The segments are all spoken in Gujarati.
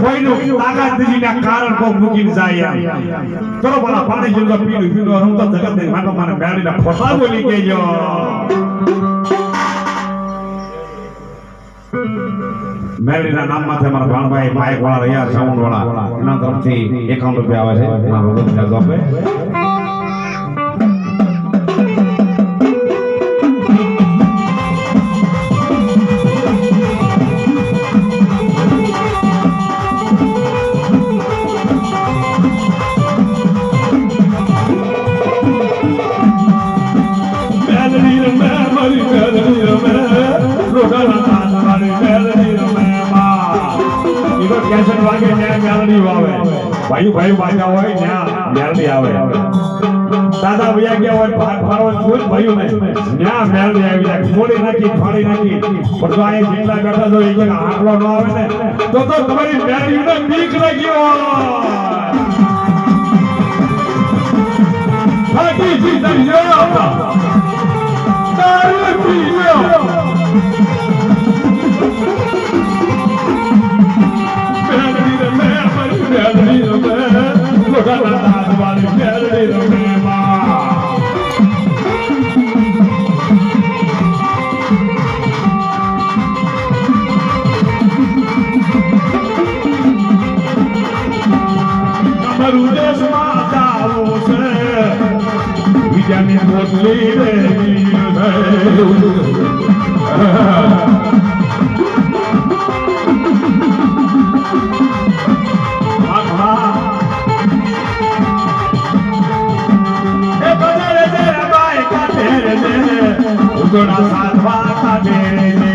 ને કોઈનું તાકાત कारण ને કારણ કોઈ મૂકીને જાય ચલો મારા પાણી તો પીલું પીલું હું તો જગત નહીં માનો મને મેળીના ફોટા બોલી ગયો મેળીના માથે મારા ભાણભાઈ બાઇક વાળા રહ્યા સાઉન્ડ વાળા એના તરફથી એકાઉન્ટ રૂપિયા આવે છે એના ભગવાન જવાબ વાગે ત્યાં મેલડી વાવે ભાઈ ભાઈ બાજા હોય ત્યાં મેલડી આવે. દાદા ભૈયા ગયા હોય પાઠ ફાળવા કોઈ ભાઈઓ ને ત્યાં મેલડી આવી જાય. મોડી નાખી ફાડી નાખી. પણ જો અહીં જેટલા બેઠા જો એક આટલો ન આવે ને તો તો તમારી મેલડીને બીક લાગી હોય. Aqui, Cidadão! جامي بوللي ري ري ري اها اها هي بازار ۾ ري بھائی کٿي ري منهنجو نال ساتوا ٿا چيني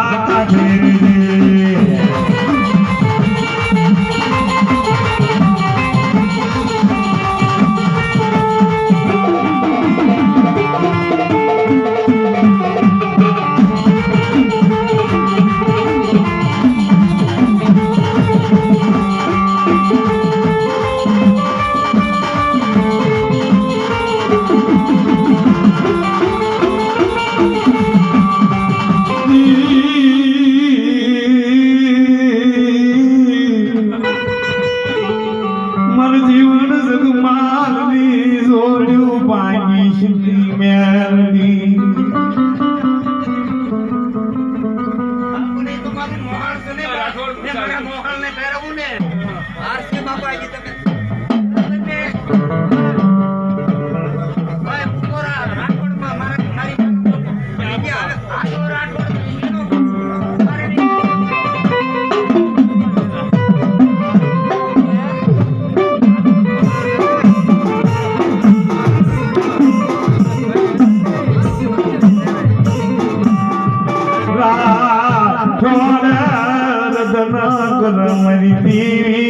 તો મારું મોહન ને. પહેરવું ને આરસી બાપાજી તમે. ಆರಾಧನಾ ಕೊಲ ಮರಿತೀರಿ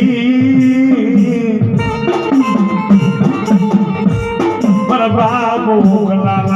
ಮರ ಬಾಬು ಲಾಲ